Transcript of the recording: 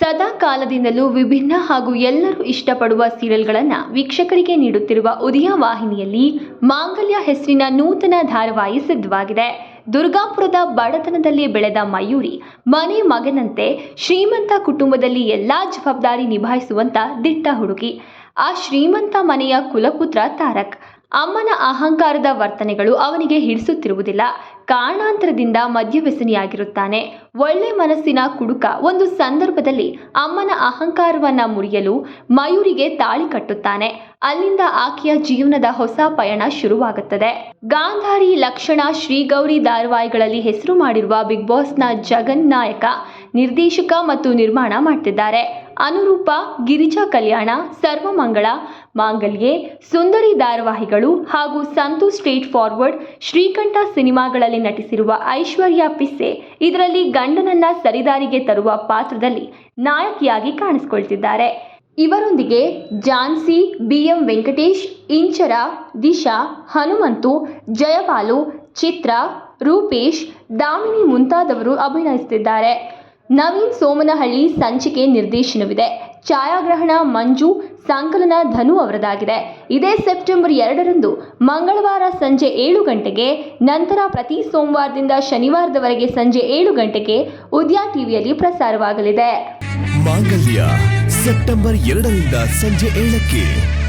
ಸದಾ ಕಾಲದಿಂದಲೂ ವಿಭಿನ್ನ ಹಾಗೂ ಎಲ್ಲರೂ ಇಷ್ಟಪಡುವ ಸೀರಿಯಲ್ಗಳನ್ನು ವೀಕ್ಷಕರಿಗೆ ನೀಡುತ್ತಿರುವ ಉದಯ ವಾಹಿನಿಯಲ್ಲಿ ಮಾಂಗಲ್ಯ ಹೆಸರಿನ ನೂತನ ಧಾರಾವಾಹಿ ಸಿದ್ಧವಾಗಿದೆ. ದುರ್ಗಾಪುರದ ಬಡತನದಲ್ಲಿ ಬೆಳೆದ ಮಯೂರಿ, ಮನೆ ಮಗನಂತೆ ಶ್ರೀಮಂತ ಕುಟುಂಬದಲ್ಲಿ ಎಲ್ಲಾ ಜವಾಬ್ದಾರಿ ನಿಭಾಯಿಸುವಂತ ದಿಟ್ಟ ಹುಡುಗಿ. ಆ ಶ್ರೀಮಂತ ಮನೆಯ ಕುಲಪುತ್ರ ತಾರಕ್. ಅಮ್ಮನ ಅಹಂಕಾರದ ವರ್ತನೆಗಳು ಅವನಿಗೆ ಹಿಡಿಸುತ್ತಿರುವುದಿಲ್ಲ. ಕಾರಣಾಂತರದಿಂದ ಮದ್ಯವ್ಯಸನಿಯಾಗಿರುತ್ತಾನೆ. ಒಳ್ಳೆ ಮನಸ್ಸಿನ ಕುಡುಕ ಒಂದು ಸಂದರ್ಭದಲ್ಲಿ ಅಮ್ಮನ ಅಹಂಕಾರವನ್ನ ಮುರಿಯಲು ಮಯೂರಿಗೆ ತಾಳಿ ಕಟ್ಟುತ್ತಾನೆ. ಅಲ್ಲಿಂದ ಆಕೆಯ ಜೀವನದ ಹೊಸ ಪಯಣ ಶುರುವಾಗುತ್ತದೆ. ಗಾಂಧಾರಿ, ಲಕ್ಷಣ, ಶ್ರೀಗೌರಿ ಧಾರಾವಾಹಿಗಳಲ್ಲಿ ಹೆಸರು ಮಾಡಿರುವ ಬಿಗ್ ಬಾಸ್ನ ಜಗನ್ ನಾಯಕ, ನಿರ್ದೇಶಕ ಮತ್ತು ನಿರ್ಮಾಣ ಮಾಡ್ತಿದ್ದಾರೆ. ಅನುರೂಪ, ಗಿರಿಜಾ ಕಲ್ಯಾಣ, ಸರ್ವಮಂಗಳ ಮಾಂಗಲ್ಯೆ, ಸುಂದರಿ ಧಾರಾವಾಹಿಗಳು ಹಾಗೂ ಸಂತು ಸ್ಟ್ರೇಟ್ ಫಾರ್ವರ್ಡ್, ಶ್ರೀಕಂಠ ಸಿನಿಮಾಗಳಲ್ಲಿ ನಟಿಸಿರುವ ಐಶ್ವರ್ಯ ಪಿಸ್ಸೆ ಇದರಲ್ಲಿ ಗಂಡನನ್ನ ಸರಿದಾರಿಗೆ ತರುವ ಪಾತ್ರದಲ್ಲಿ ನಾಯಕಿಯಾಗಿ ಕಾಣಿಸಿಕೊಳ್ತಿದ್ದಾರೆ. ಇವರೊಂದಿಗೆ ಜಾನ್ಸಿ, ಬಿಎಂ ವೆಂಕಟೇಶ್, ಇಂಚರ, ದಿಶಾ, ಹನುಮಂತು, ಜಯಪಾಲು, ಚಿತ್ರ, ರೂಪೇಶ್, ದಾಮಿನಿ ಮುಂತಾದವರು ಅಭಿನಯಿಸುತ್ತಿದ್ದಾರೆ. ನವೀನ್ ಸೋಮನಹಳ್ಳಿ ಸಂಚಿಕೆ ನಿರ್ದೇಶನವಿದೆ. ಛಾಯಾಗ್ರಹಣ ಮಂಜು, ಸಂಕಲನ ಧನು ಅವರದಾಗಿದೆ. ಇದೇ ಸೆಪ್ಟೆಂಬರ್ ಎರಡರಂದು ಮಂಗಳವಾರ ಸಂಜೆ ಏಳು ಗಂಟೆಗೆ, ನಂತರ ಪ್ರತಿ ಸೋಮವಾರದಿಂದ ಶನಿವಾರದವರೆಗೆ ಸಂಜೆ ಏಳು ಗಂಟೆಗೆ ಉದ್ಯಾ ಟಿವಿಯಲ್ಲಿ ಪ್ರಸಾರವಾಗಲಿದೆ. ಸೆಪ್ಟೆಂಬರ್ ಎರಡರಿಂದ ಸಂಜೆ ಏಳಕ್ಕೆ.